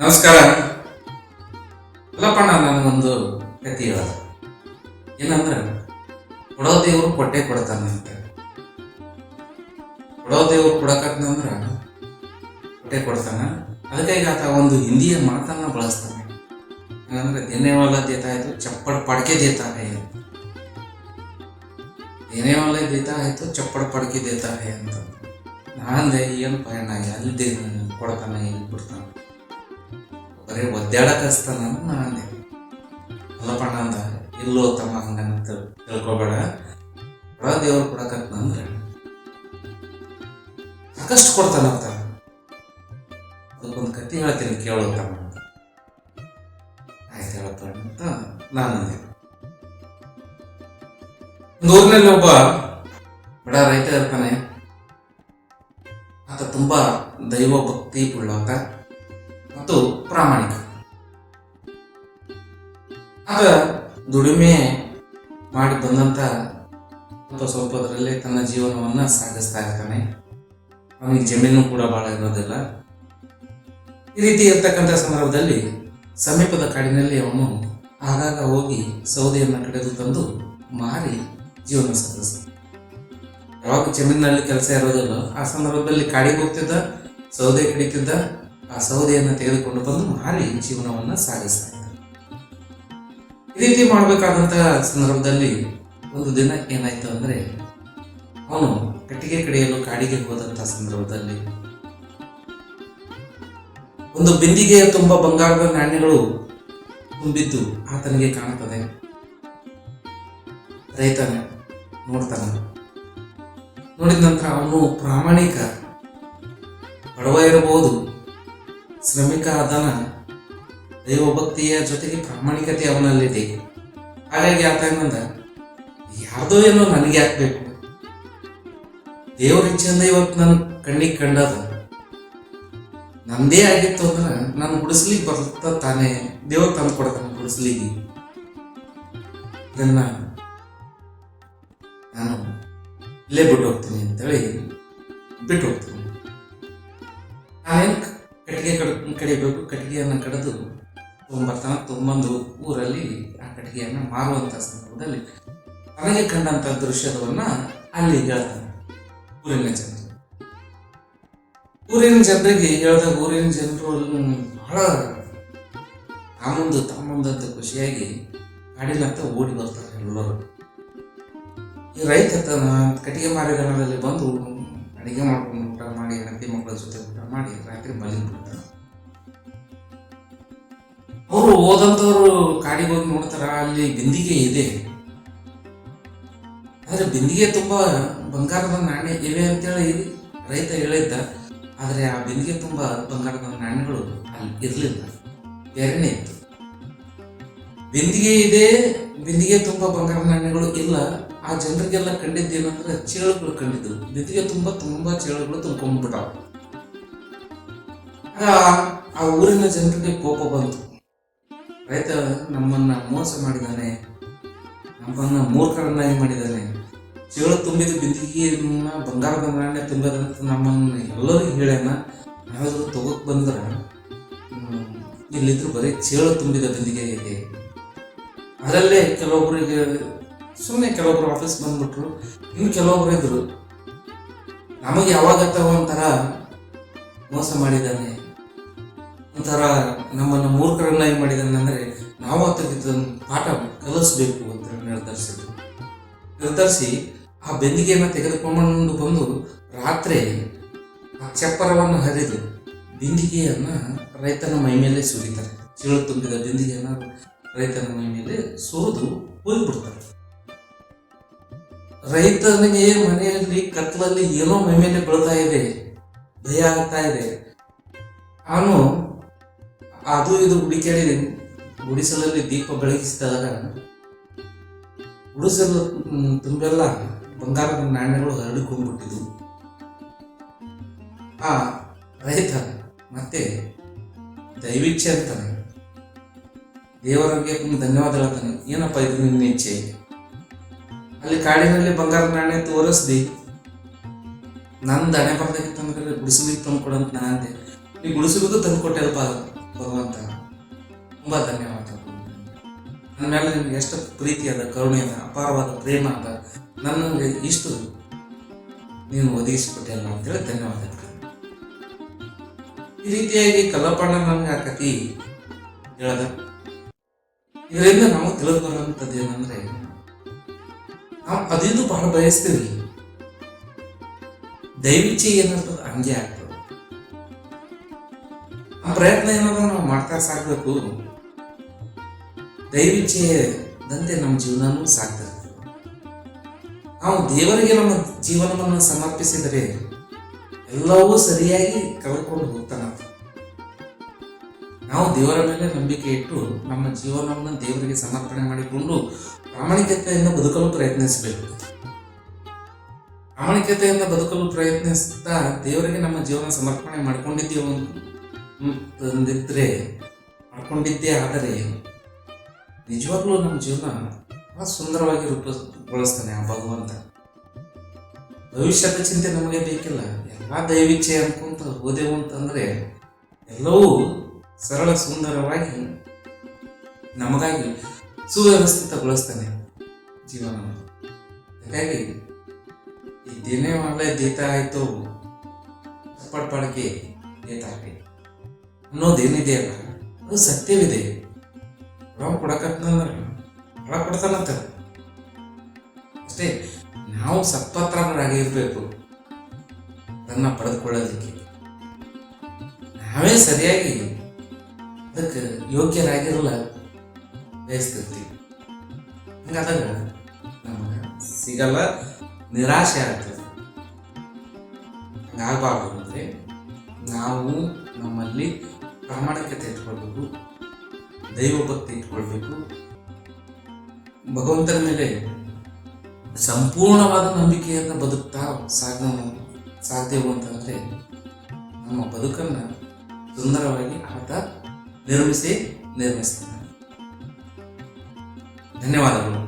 ನಮಸ್ಕಾರ. ಅಲ್ಲಪ್ಪಣ್ಣ ನನಗೊಂದು ಕತಿ ಹೇಳ ಏನಂದ್ರೆ, ಕೊಡೋ ದೇವ್ರು ಕೊಟ್ಟೆ ಕೊಡ್ತಾನೆ ಅಂತ. ಕೊಡೋ ದೇವ್ರು ಕೊಡಕತ್ನಂದ್ರ ಕೊಟ್ಟೆ ಕೊಡ್ತಾನ. ಅದಕ್ಕೆ ಈಗ ಆತ ಒಂದು ಹಿಂದಿಯ ಮಾತನ್ನ ಬಳಸ್ತಾನೆ. ಏನಂದ್ರೆ ದೇನೇವಾಲ ದೇತಾ ಆಯ್ತು ಚಪ್ಪಡ್ ಪಡ್ಕೆ ದೇತಾ ಹೇ. ದಿನೇವಾಲ ವಾಲ ದೇತಾ ಆಯ್ತು ಚಪ್ಪಡ್ ಪಡ್ಕೆ ದೇತಾ ಅಂತ. ನಾಂದೆ ಏನಪ್ಪ ಪಯಣ ಎಲ್ಲಿ ಕೊಡ್ತಾನೆ ಏನು ಬಿಡ್ತಾನ ಬರೀ ಒದ್ದಾಡಕ್ ಹಚ್ತಾನ ಅಂತ ನಾ ಅಂದೆ. ಅಂದ, ಇಲ್ಲೋ ತಮ್ಮ ಹಂಗಂತ ತಿಳ್ಕೊಬೇಡ. ಬರ ದೇವ್ರು ಕೊಡಕತ್ನಂದ್ರೆ ಸಾಕಷ್ಟು ಕೊಡ್ತಾನಂತ ಅದಕ್ಕೊಂದು ಕತಿ ಹೇಳ್ತೀನಿ ಕೇಳೋ ತಮ್ಮ ಆಯ್ತು ಹೇಳಪ್ಪ ಅಂತ ನಾನು ಊರಿನಲ್ಲಿ ಒಬ್ಬ ಬಡ ರೈತ ಇರ್ತಾನೆ. ಆತ ತುಂಬಾ ದೈವ ಭಕ್ತಿ ಉಳ್ಳಾತ ಮತ್ತು ಪ್ರಾಮಾಣಿಕ. ಆಗ ದುಡಿಮೆ ಮಾಡಿ ಬಂದಂತ ಸ್ವಲ್ಪ ಸ್ವಲ್ಪದರಲ್ಲೇ ತನ್ನ ಜೀವನವನ್ನ ಸಾಗಿಸ್ತಾ ಇರ್ತಾನೆ. ಅವನಿಗೆ ಜಮೀನು ಕೂಡ ಬಹಳ ಇರೋದಿಲ್ಲ. ಈ ರೀತಿ ಇರ್ತಕ್ಕಂಥ ಸಂದರ್ಭದಲ್ಲಿ ಸಮೀಪದ ಕಾಡಿನಲ್ಲಿ ಅವನು ಆಗಾಗ ಹೋಗಿ ಸೌದೆಯನ್ನು ಕಡೆದು ತಂದು ಮಾರಿ ಜೀವನ ಸಾಗಿಸ್ತಾನೆ. ಯಾವಾಗ ಜಮೀನಿನಲ್ಲಿ ಕೆಲಸ ಇರೋದಿಲ್ಲ, ಆ ಸಂದರ್ಭದಲ್ಲಿ ಕಾಡಿಗೆ ಹೋಗ್ತಿದ್ದ, ಸೌದೆ ಕಡಿತಿದ್ದ ಆ ಸೌದೆಯನ್ನು ತೆಗೆದುಕೊಂಡು ಬಂದು ಮಾರಿ ಜೀವನವನ್ನ ಸಾಗಿಸ್ತಾ ಇದ್ದ. ಈ ರೀತಿ ಮಾಡಬೇಕಾದಂತಹ ಸಂದರ್ಭದಲ್ಲಿ ಒಂದು ದಿನ ಏನಾಯ್ತು ಅಂದ್ರೆ, ಅವನು ಕಟ್ಟಿಗೆ ಕಡೆಯಲು ಕಾಡಿಗೆ ಹೋದಂತ ಸಂದರ್ಭದಲ್ಲಿ ಒಂದು ಬಿಂದಿಗೆಯ ತುಂಬ ಬಂಗಾರದ ನಾಣ್ಯಗಳು ತುಂಬಿದ್ದು ಆತನಿಗೆ ಕಾಣುತ್ತದೆ. ರೈತನು ನೋಡ್ತಾನ. ನೋಡಿದ ನಂತರ ಅವನು ಪ್ರಾಮಾಣಿಕ ಬಡವ ಇರಬಹುದು ಶ್ರಮಿಕ ಆದನ ದೈವಭಕ್ತಿಯ ಜೊತೆಗೆ ಪ್ರಾಮಾಣಿಕತೆ ಅವನಲ್ಲಿದೆ. ಹಾಗಾಗಿ ಆತ ಏನಂದ, ಯಾರ್ದೋ ಏನೋ ನನಗೆ ಹಾಕ್ಬೇಕು ದೇವ್ರ ಇಚ್ಛೆಯಿಂದ ಇವತ್ತು ನನ್ನ ಕಣ್ಣಿಗೆ ಕಂಡದ. ನಂದೇ ಆಗಿತ್ತು ಅಂದ್ರೆ ನಾನು ಗುಡಿಸ್ಲಿಕ್ಕೆ ಬರ್ತಾ ತಾನೇ, ದೇವ್ರ ತಂದು ಕೊಡ್ತಾನೆ ಗುಡಿಸ್ಲಿಕ್ಕೆ ಇದನ್ನ ನಾನು ಇಲ್ಲೇ ಬಿಟ್ಟು ಹೋಗ್ತೀನಿ ಅಂತೇಳಿ ಬಿಟ್ಟು ಹೋಗ್ತೀನಿ. ನಾನೇನು ಕಟ್ಟಿಗೆ ಕಡ್ ಕಡಿಬೇಕು ಕಟ್ಟಿಗೆಯನ್ನು ಕಡಿದು ತೊಗೊಂಬರ್ತಾನೆ ತೊಗೊಂಬಂದು ಊರಲ್ಲಿ ಆ ಕಟ್ಟಿಗೆಯನ್ನು ಮಾರುವಂಥ ಸಂದರ್ಭದಲ್ಲಿ ತನಗೆ ಕಂಡಂಥ ದೃಶ್ಯವನ್ನು ಅಲ್ಲಿ ಹೇಳ್ತಾನೆ ಊರಿನ ಜನರು. ಊರಿನ ಜನರಿಗೆ ಹೇಳಿದಾಗ ಊರಿನ ಜನರು ಬಹಳ ತಾಮಂದು ತಾಮುಂದು ಖುಷಿಯಾಗಿ ಕಾಡಿನತ್ತ ಓಡಿ ಬರ್ತಾರೆ ಎಲ್ಲರೂ. ಈ ರೈತ ತನ್ನ ಕಟ್ಟಿಗೆ ಮಾರಿಗಣದಲ್ಲಿ ಬಂದು ಅಡಿಗೆ ಮಾಡ್ಕೊಂಡು ಊಟ ಮಾಡಿ ಹೆಂಡತಿ ಮಕ್ಕಳ ಜೊತೆ ಊಟ ಮಾಡಿ ರಾತ್ರಿ ಮಲಗಿ ಬಿಡ್ತಾನೆ ಅವರು ಹೋದಂಥವ್ರು ಕಾಡಿಗೆ ಹೋಗಿ ನೋಡ್ತಾರ? ಅಲ್ಲಿ ಬಿಂದಿಗೆ ಇದೆ. ಆದ್ರೆ ಬಿಂದಿಗೆ ತುಂಬಾ ಬಂಗಾರದ ನಾಣ್ಯ ಇವೆ ಅಂತೇಳಿ ರೈತ ಹೇಳಿದ್ದ. ಆದ್ರೆ ಆ ಬಿಂದಿಗೆ ತುಂಬಾ ಬಂಗಾರದ ನಾಣ್ಯಗಳು ಅಲ್ಲಿ ಇರಲಿಲ್ಲ. ಎರಡನೇ ಇತ್ತು. ಬಿಂದಿಗೆ ಇದೆ, ಬಿಂದಿಗೆ ತುಂಬಾ ಬಂಗಾರದ ನಾಣ್ಯಗಳು ಇಲ್ಲ. ಆ ಜನರಿಗೆಲ್ಲ ಕಂಡಿದ್ದೇನಂದ್ರೆ ಚೇಳುಗಳು ಕಂಡಿದ್ದು. ಬಿಂದಿಗೆ ತುಂಬಾ ತುಂಬಾ ಚೇಳುಗಳು ತುಂಬ್ಕೊಂಡ್ಬಿಟ್ಟಾವ. ಆ ಊರಿನ ಜನರಿಗೆ ಕೋಪ ಬಂತು. ರೈತ ನಮ್ಮನ್ನ ಮೋಸ ಮಾಡಿದ್ದಾನೆ ನಮ್ಮನ್ನ ಮೂರ್ಖರನ್ನಾಗಿ ಮಾಡಿದ್ದಾನೆ ಚೇಳು ತುಂಬಿದ ಬಿಂದಿಗೆಯನ್ನ ಬಂಗಾರದ ನಾಣ್ಯ ತುಂಬಿದಂತ ನಮ್ಮನ್ನ ಎಲ್ಲರಿಗೂ ಹೇಳ್ಯಾನ ನಾವೆಲ್ಲರೂ ತಗೋಕ್ ಬಂದ್ರೆ ಇಲ್ಲಿದ್ರು ಬರೀ ಚೇಳು ತುಂಬಿದ ಬಿಂದಿಗೆ ಇದೆ ಅದರಲ್ಲೇ ಕೆಲವೊಬ್ಬರಿಗೆ ಸುಮ್ಮನೆ ಕೆಲವೊಬ್ರು ಆಫೀಸ್ ಬಂದ್ಬಿಟ್ರು, ಇನ್ನು ಕೆಲವೊಬ್ರು ಇದ್ರು. ನಮಗೆ ಯಾವಾಗತ್ತ ಒಂಥರ ಮೋಸ ಮಾಡಿದ್ದಾನೆ ಒಂಥರ ನಮ್ಮನ್ನು ಮೂರ್ಖರನ್ನಾಗಿ ಮಾಡಿದ್ದಾನೆ ಅಂದ್ರೆ ನಾವು ಆತನಿಗೆ ಪಾಠ ಕಲಿಸ್ಬೇಕು ಅಂತ ನಿರ್ಧರಿಸಿದ್ರು. ನಿರ್ಧರಿಸಿ ಆ ಬೆಂದಿಗೆಯನ್ನು ತೆಗೆದುಕೊಂಡು ಬಂದು ರಾತ್ರಿ ಆ ಚಪ್ಪರವನ್ನು ಹರಿದು ಬಿಂದಿಗೆಯನ್ನು ರೈತನ ಮೈ ಮೇಲೆ ಸುರಿತಾರೆ. ಚೀಳು ತುಂಬಿದ ಬಿಂದಿಗೆಯನ್ನು ರೈತನ ಮೈ ಮೇಲೆ ಸುರಿದು ಹೋಗ್ಬಿಡ್ತಾರೆ ರೈತನಿಗೆ ಮನೆಯಲ್ಲಿ ಕತ್ತಲಲ್ಲಿ ಏನೋ ಮೈ ಮೇಲೆ ಬೀಳ್ತಾ ಇದೆ, ಭಯ ಆಗ್ತಾ ಇದೆ. ಅವನು ಅದು ಇದು ಹುಡುಕಾಡಿ ಗುಡಿಸಲಲ್ಲಿ ದೀಪ ಬೆಳಗಿಸಿದಾಗ ಗುಡಿಸಲು ತುಂಬೆಲ್ಲ ಬಂಗಾರದ ನಾಣ್ಯಗಳು ಹರಡಿಕೊಂಡ್ಬಿಟ್ಟಿದ್ವು ಆ ರೈತ ಮತ್ತೆ ದೈವಿಚ್ಛೆ ಅಂತಾನೆ. ದೇವರಿಗೆ ಧನ್ಯವಾದ ಹೇಳ್ತಾನೆ. ಏನಪ್ಪ ಇದು ನಿನ್ನ ಇಚ್ಛೆ? ಅಲ್ಲಿ ಕಾಡಿನಲ್ಲಿ ಬಂಗಾರದ ನಾಣ್ಯ ತೋರಿಸ್ದಿ. ನನ್ನ ದಣೆ ಬರ್ದಾಗಿತ್ತು ಅಂದ್ರೆ ಗುಡಿಸಲಿಕ್ಕೆ ತಂದು ಕೊಡಂತ ನಾ ತಂದು ಕೊಟ್ಟೆಲ್ಪ ಭಗವಂತ, ತುಂಬ ಧನ್ಯವಾದಗಳು ನನ್ನ ಮೇಲೆ ನಿಮ್ಗೆ ಎಷ್ಟು ಪ್ರೀತಿ ಅದ ಕರುಣೆ ಅದ ಅಪಾರವಾದ ಪ್ರೇಮ ಅದ ನನಗೆ ಇಷ್ಟು ನೀನು ಒದಗಿಸಿಕೊಟ್ಟಿಲ್ಲ ಅಂತೇಳಿ ಧನ್ಯವಾದಗಳು. ಈ ರೀತಿಯಾಗಿ ಕಲ್ಲಪ್ಪಣ್ಣ ನನಗೆ ಆ ಕತಿ ಹೇಳದ. ಇದರಿಂದ ನಾವು ತಿಳಿದು ಏನಂದ್ರೆ, ನಾವು ಅದಿದ್ದು ಬಹಳ ಬಯಸ್ತೀವಿ. ದೈವಿಚ್ಛೆ ಏನಿರ್ತದೆ ಹಂಗೆ ಆ ಪ್ರಯತ್ನ ಏನಾದ್ರು ನಾವು ಮಾಡ್ತಾ ಸಾಕಬೇಕು. ದೈವಿಚ್ಛೆಯದಂತೆ ನಮ್ಮ ಜೀವನವೂ ಸಾಗ್ತಿರ್ತದೆ ನಾವು ದೇವರಿಗೆ ನಮ್ಮ ಜೀವನವನ್ನು ಸಮರ್ಪಿಸಿದರೆ ಎಲ್ಲವೂ ಸರಿಯಾಗಿ ಕಳ್ಕೊಂಡು ಹೋಗ್ತಾನ ನಾವು ದೇವರ ಮೇಲೆ ನಂಬಿಕೆ ಇಟ್ಟು ನಮ್ಮ ಜೀವನವನ್ನು ದೇವರಿಗೆ ಸಮರ್ಪಣೆ ಮಾಡಿಕೊಂಡು ಪ್ರಾಮಾಣಿಕತೆಯಿಂದ ಬದುಕಲು ಪ್ರಯತ್ನಿಸಬೇಕು. ಪ್ರಾಮಾಣಿಕತೆಯಿಂದ ಬದುಕಲು ಪ್ರಯತ್ನಿಸ್ತಾ ದೇವರಿಗೆ ನಮ್ಮ ಜೀವನ ಸಮರ್ಪಣೆ ಮಾಡ್ಕೊಂಡಿದ್ದೀವಿ ಅಂತಂದಿದ್ರೆ ಮಾಡ್ಕೊಂಡಿದ್ದೇ, ಆದರೆ ನಿಜವಾಗ್ಲೂ ನಮ್ಮ ಜೀವನ ಬಹಳ ಸುಂದರವಾಗಿ ರೂಪಗೊಳಿಸ್ತಾನೆ ಆ ಭಗವಂತ. ಭವಿಷ್ಯದ ಚಿಂತೆ ನಮಗೆ ಬೇಕಿಲ್ಲ. ಎಲ್ಲ ದೈವಿಚ್ಛೆ ಅನ್ಕೊಂತ ಹೋದೆವು ಅಂತಂದ್ರೆ ಎಲ್ಲವೂ ಸರಳ ಸುಂದರವಾಗಿ ನಮಗಾಗಿ ಸುವ್ಯವಸ್ಥಿತಗೊಳಿಸ್ತಾನೆ ಜೀವನ. ಹಾಗಾಗಿ ಈ ದಿನೇ ಒಳ್ಳೆ ದೀತ ಆಯ್ತು. ಪಡ್ಪಾಡಿಗೆ ದೀತ ಅನ್ನೋದೇನಿದೆ ಅಲ್ಲ ಅದು ಸತ್ಯವಿದೆ. ರಾಮ್ ಕೊಡಕತ್ನಂದ್ರೆ ಒಳ ಕೊಡ್ತಾನಂತ ಅಷ್ಟೇ, ನಾವು ಸತ್ಪತ್ರರಾಗಿರ್ಬೇಕು ಅದನ್ನ ಪಡೆದುಕೊಳ್ಳೋದಕ್ಕೆ ನಾವೇ ಸರಿಯಾಗಿ ಅದಕ್ಕೆ ಯೋಗ್ಯರಾಗಿರಲ್ಲ ಬಯಸ್ತಿರ್ತೀವಿ. ಹಂಗಾದಾಗ ನಮಗೆ ಸಿಗಲ್ಲ, ನಿರಾಶೆ ಆಗ್ತದೆ. ಹಂಗಾಗಬಾರ್ದು ಅಂದರೆ ನಾವು ನಮ್ಮಲ್ಲಿ ಪ್ರಾಮಾಣಿಕತೆ ಇಟ್ಕೊಳ್ಬೇಕು, ದೈವ ಭಕ್ತಿ ಇಟ್ಕೊಳ್ಬೇಕು. ಭಗವಂತನ ಮೇಲೆ ಸಂಪೂರ್ಣವಾದ ನಂಬಿಕೆಯನ್ನು ಬದುಕ್ತಾ ಸಾಗ ಸಾಧ್ಯವು ಅಂತಂದರೆ ನಮ್ಮ ಬದುಕನ್ನು ಸುಂದರವಾಗಿ ಆತ ನಿರ್ಮಿಸಿ ನಿರ್ಮಿಸ್ತಾನೆ ಧನ್ಯವಾದಗಳು.